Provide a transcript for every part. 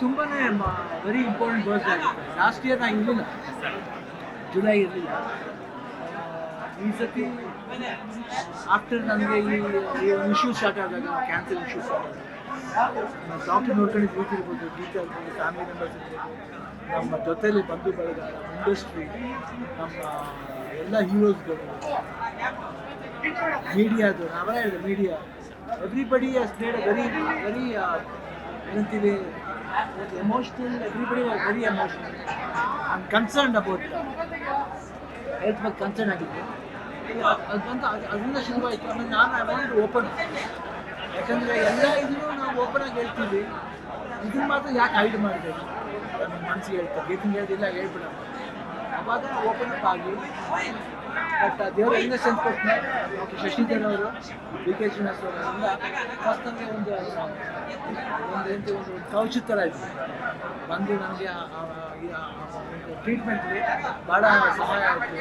ತುಂಬಾನೇ very important ಬರ್ಸ್ last year ನಾ ಇರಲಿಲ್ಲ ಜುಲೈ ಇರಲಿಲ್ಲ. ಈ ಸತಿ ಆಫ್ಟರ್ ನನಗೆ ಈ ಇಶ್ಯೂ ಸ್ಟಾರ್ಟ್ ಆದಾಗ ಕ್ಯಾನ್ಸರ್ ಇಶ್ಯೂ ಸ್ಟಾರ್ಟ್ ಆದಾಗ ಡಾಕ್ಟರ್ ನೋಡ್ಕೊಂಡು ಕೂತಿರ್ಬೋದು ಗೀತಾ ಇರ್ಬೋದು ಫ್ಯಾಮಿಲಿ ಮೆಂಬರ್ಸ್ ನಮ್ಮ ಜೊತೆಯಲ್ಲಿ ಬಂದು ಬಳಗ ಇಂಡಸ್ಟ್ರಿ ನಮ್ಮ ಎಲ್ಲ ಹೀರೋಸ್ಗಳು ಮೀಡಿಯಾದು ನಾವೇ ಹೇಳಿದೆ media everybody has made very very ಏನಂತೀವಿ emotional everybody very emotional I concern about health ಬಗ್ಗೆ ಕನ್ಸರ್ನ್ ಆಗಿತ್ತು ಅದಂತೂ ಅದರಿಂದ ಶುರುವಾಯಿತು. ಆಮೇಲೆ ನಾನು ಐ ವಾಂಟ್ ಓಪನ್ ಯಾಕಂದರೆ ಎಲ್ಲ ಇದನ್ನು ನಾವು ಓಪನ್ ಆಗಿ ಹೇಳ್ತೀವಿ. ಇದನ್ನ ಮಾತ್ರ ಯಾಕೆ ಹೈಡ್ ಮಾಡಬೇಕು? ನನ್ನ ಮನಸ್ಸಿಗೆ ಹೇಳ್ತಾರೆ. ಗೀತಿಂಗ್ ಹೇಳ್ದಿಲ್ಲ ಹೇಳ್ಬಿಡೋಣ ಅವಾಗ ಓಪನ್ ಅಪ್ ಆಗಿ ಬಟ್ ದೇವರ ಹೆಂಗೆ ಸೆನ್ಸ್ ಕೊಟ್ಟನೆ ಡಾಕ್ಟರ್ ಶಶಿಧರ್ ಅವರು ಡಿ ಕೆ ಶ್ರೀನಿವಾಸ್ ಅವರಿಂದ ಫಸ್ಟ್ ಒಂದು ಒಂದು ಎಂತ ಒಂದು ಥರ ಇತ್ತು ಬಂದು ನನಗೆ ಟ್ರೀಟ್ಮೆಂಟ್ಗೆ ಭಾಳ ಸಹಾಯ ಆಯಿತು.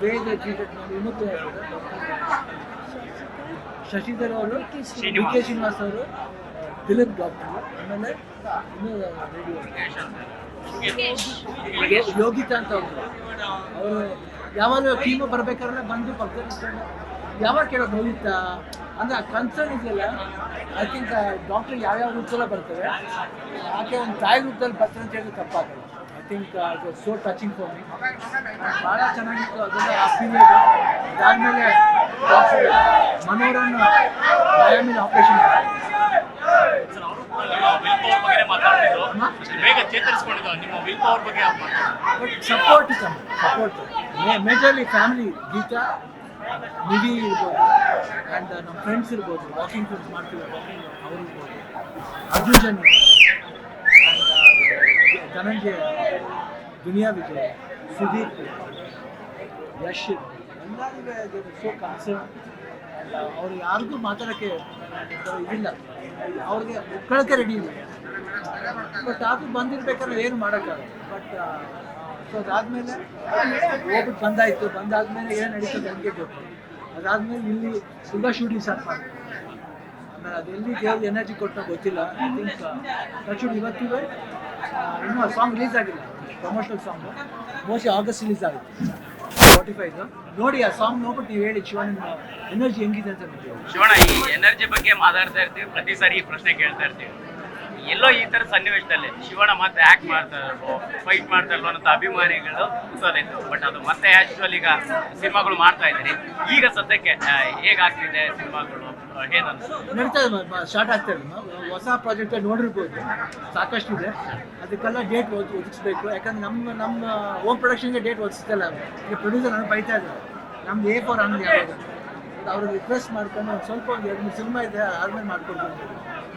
ಬೇಗ ಟ್ರೀಟ್ಮೆಂಟ್ ಮಾಡಿ ಇನ್ನೂ ಶಶಿಧರ್ ಅವರು ಡಿ ಕೆ ಶ್ರೀನಿವಾಸ್. ಅವರು ದಿಲೀಪ್ ಡಾಕ್ಟರ್ ಆಮೇಲೆ ಇನ್ನೂ ರೇಡಿಯೋ ಯೋಗಿತಾ ಅಂತ ಅವರು ಯಾವಾಗ ಟೀಮ್ ಬರ್ಬೇಕಾದ್ರೆ ಬಂದು ನಿಂತ್ಕೊಂಡು ಯಾವಾಗ ಕೇಳೋದು ಯೋಗಿತ? ಅಂದ್ರೆ ಕನ್ಸರ್ನ್ ಇದೆಯಲ್ಲ ಐ ಥಿಂಕ್ ಡಾಕ್ಟರ್ ಯಾವ್ಯಾವ ರೂಪದಲ್ಲ ಬರ್ತವೆ ಆಕೆ ಒಂದು ತಾಯಿ ರೂಪದಲ್ಲಿ ಬರ್ತಾರೆ ಅಂತ ಹೇಳಿದ್ರೆ ತಪ್ಪಾಗಲ್ಲ ಐ ಥಿಂಕ್ ಅದು ಸೋ ಟಚಿಂಗ್ ಫಾರ್ ಮಿ ಭಾಳ ಚೆನ್ನಾಗಿತ್ತು, ಅದೆಲ್ಲ ಆ ಪೀರಿಯಡ್ ಅದಾದಮೇಲೆ ಡಾಕ್ಟರ್ ಮನೋರನ್ನು ಆಪರೇಷನ್ ಸರ್ ಅವರು ಕೂಡ ವಿಲ್ ಪವರ್ ಬಗ್ಗೆ ಮಾತಾಡ್ತಿದ್ರು ಅಷ್ಟು ಬೇಗ ಚೇತರಿಸ್ಕೊಂಡಿದ್ದು ಬಗ್ಗೆ ಅವ್ರು ಮಾತಾಡ್ತಿದ್ರು. But support support majorly family Geetha, Nidhi ಇರ್ಬೋದು ಆ್ಯಂಡ್ ನಮ್ಮ ಫ್ರೆಂಡ್ಸ್ ಇರ್ಬೋದು ವಾಕಿಂಗ್ ಫ್ರೆಂಡ್ಸ್ ಮಾಡ್ತೀವಿ ವಾಕಿಂಗ್ ಅವ್ರು ಇರ್ಬೋದು. ಅರ್ಜುನ್ ಆ್ಯಂಡ್ ಧನಂಜಯ ದುನಿಯಾ ವಿಜಯ್, ಸುದೀಪ್ ಯಶ್ ಎಲ್ಲರಿಗೂ ಸೋ ಕನ್ಸರ್ನ್ ಅವ್ರು ಯಾರಿಗೂ ಮಾತಾಡೋಕ್ಕೆ ಇದಿಲ್ಲ ಅವ್ರಿಗೆ ಒಕ್ಕಳಕ್ಕೆ ರೆಡಿ ಇಲ್ಲ. ಬಟ್ ಆಫೀಸ್ ಬಂದಿರ್ಬೇಕಾದ್ರೆ ಏನು ಮಾಡೋಕ್ಕಾಗಲ್ಲ. ಬಟ್ ಸೊ ಅದಾದಮೇಲೆ ಹೋಗ್ಬಿಟ್ಟು ಬಂದಾಯಿತು. ಬಂದಾದ್ಮೇಲೆ ಏನು ನಡೀತದೆ ನನಗೆ ಗೊತ್ತು. ಅದಾದಮೇಲೆ ಇಲ್ಲಿ ತುಂಬ ಶೂಟಿಂಗ್ ಮಾಡಿ ಆಮೇಲೆ ಅದೆಲ್ಲಿ ದೇವ್ರ ಎನರ್ಜಿ ಕೊಟ್ಟೋ ಗೊತ್ತಿಲ್ಲ. ಐ ಥಿಂಕ್ ಟಚುಡ್ ಇವತ್ತು ಇನ್ನೂ ಸಾಂಗ್ ರಿಲೀಸ್ ಆಗಿಲ್ಲ. Promotional song mostly August release ಆಗುತ್ತೆ. ಫೋರ್ಟಿಫೈದು ನೋಡಿ ಆ ಸಾಂಗ್ ನೋಡ್ಬಿಟ್ಟು ನೀವು ಹೇಳಿ ಶಿವನ ಎನರ್ಜಿ ಹೆಂಗಿದೆ ಅಂತ ಶಿವಣ್ಣ, ಈ ಎನರ್ಜಿ ಬಗ್ಗೆ ಮಾತಾಡ್ತಾ ಇರ್ತೀವಿ. ಪ್ರತಿ ಸಾರಿ ಈ ಪ್ರಶ್ನೆ ಕೇಳ್ತಾ ಇರ್ತೀವಿ. ಎಲ್ಲೋ ಈ ತರ ಸನ್ನಿವೇಶದಲ್ಲಿ ಶಿವಣ್ಣ ಮತ್ತೆ ಆಕ್ಟ್ ಮಾಡ್ತಾ ಇರೋ ಫೈಟ್ ಮಾಡ್ತಾ ಅನ್ನೋ ಅಭಿಮಾನಿಗಳು ಕುತೂಹಲ ಬಟ್ ಅದು ಮತ್ತೆ ಆಕ್ಚುಲ್ ಈಗ ಸಿನಿಮಾಗಳು ಮಾಡ್ತಾ ಇದ್ದೀರಿ. ಈಗ ಸದ್ಯಕ್ಕೆ ಹೇಗಾಗ್ತಿದೆ ಸಿನಿಮಾಗಳು? ಸ್ಟಾರ್ಟ್ ಆಗ್ತಾ ಇದೆ ಹೊಸ ಪ್ರಾಜೆಕ್ಟ್ ನೋಡಿರ್ಬೋದು. ಸಾಕಷ್ಟು ಇದೆ. ಅದಕ್ಕೆಲ್ಲ ಡೇಟ್ ಒದಗಿಸ್ಬೇಕು. ಯಾಕಂದ್ರೆ ನಮ್ಮ ನಮ್ಮ ಓಮ್ ಪ್ರೊಡಕ್ಷನ್ಗೆ ಡೇಟ್ ಒದಗಿಸ್ತಲ್ಲ ಈಗ ಪ್ರೊಡ್ಯೂಸರ್ ನನಗೆ ಬೈತಾ ಇದ್ದಾರೆ. ನಮ್ದು ಏ ಫೋರ್ ಅಂದ್ರೆ ಅವ್ರಿಗೆ ರಿಕ್ವೆಸ್ಟ್ ಮಾಡ್ಕೊಂಡು ಸ್ವಲ್ಪ, ಒಂದು ಎರಡು ಮೂರು ಸಿನಿಮಾ ಇದೆ ಆದ್ಮೇಲೆ ಮಾಡ್ಕೊಡ್ತೀನಿ